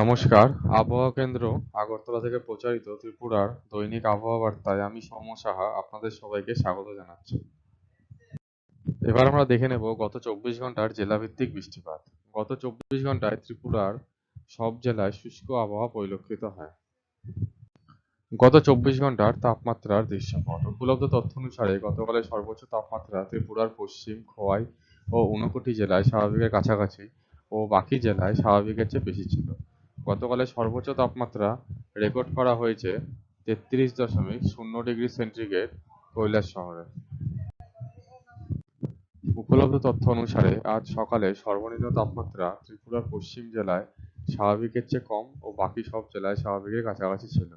নমস্কার। আবহাওয়া কেন্দ্র আগরতলা থেকে প্রচারিত ত্রিপুরার দৈনিক আবহাওয়া বার্তায় আমি সৌম্য সাহা আপনাদের সবাইকে স্বাগত জানাচ্ছি। এবার আমরা দেখে নেব গত চব্বিশ ঘণ্টার জেলাভিত্তিক বৃষ্টিপাত। গত চব্বিশ ঘন্টায় ত্রিপুরার সব জেলায় শুষ্ক আবহাওয়া পরিলক্ষিত হয়। গত চব্বিশ ঘণ্টার তাপমাত্রার দৃশ্যপট। উপলব্ধ তথ্য অনুসারে গতকালের সর্বোচ্চ তাপমাত্রা ত্রিপুরার পশ্চিম, খোয়াই ও ঊনকোটি জেলায় স্বাভাবিকের কাছাকাছি ও বাকি জেলায় স্বাভাবিকের চেয়ে বেশি ছিল। গতকালের সর্বোচ্চ তাপমাত্রা রেকর্ড করা হয়েছে তেত্রিশ দশমিক শূন্য ডিগ্রি সেন্টিগ্রেড কৈলাস শহরে। উপলব্ধ তথ্য অনুসারে আজ সকালে সর্বনিম্ন তাপমাত্রা ত্রিপুরার পশ্চিম জেলায় স্বাভাবিকের চেয়ে কম ও বাকি সব জেলায় স্বাভাবিকের কাছাকাছি ছিল।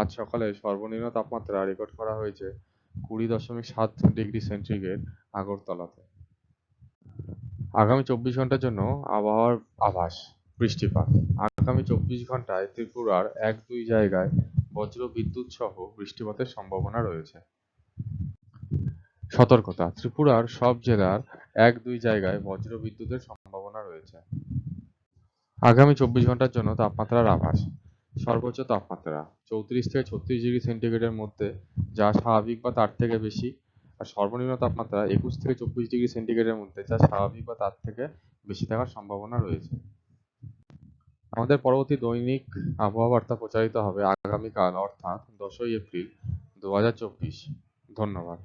আজ সকালে সর্বনিম্ন তাপমাত্রা রেকর্ড করা হয়েছে কুড়ি দশমিক সাত ডিগ্রি সেন্টিগ্রেড আগরতলাতে। আগামী চব্বিশ ঘণ্টার জন্য আবহাওয়ার আভাস। বৃষ্টিপাত আগামী চব্বিশ ঘন্টায় ত্রিপুরার এক দুই জায়গায় বজ্র বিদ্যুৎ সহ বৃষ্টিপাতের সম্ভাবনা রয়েছে। সতর্কতা, ত্রিপুরার সব জেলার এক দুই জায়গায় বজ্র বিদ্যুতের সম্ভাবনা রয়েছে। আগামী চব্বিশ ঘণ্টার জন্য তাপমাত্রার আভাস। সর্বোচ্চ তাপমাত্রা চৌত্রিশ থেকে ছত্রিশ ডিগ্রি সেন্টিগ্রেডের মধ্যে, যা স্বাভাবিক বা তার থেকে বেশি। আর সর্বনিম্ন তাপমাত্রা একুশ থেকে চব্বিশ ডিগ্রি সেন্টিগ্রেডের মধ্যে, যা স্বাভাবিক বা তার থেকে বেশি থাকার সম্ভাবনা রয়েছে। আমাদের পরবর্তী দৈনিক আবহাওয়া বার্তা প্রচারিত হবে আগামীকাল, অর্থাৎ দশই এপ্রিল দু হাজার চব্বিশ। ধন্যবাদ।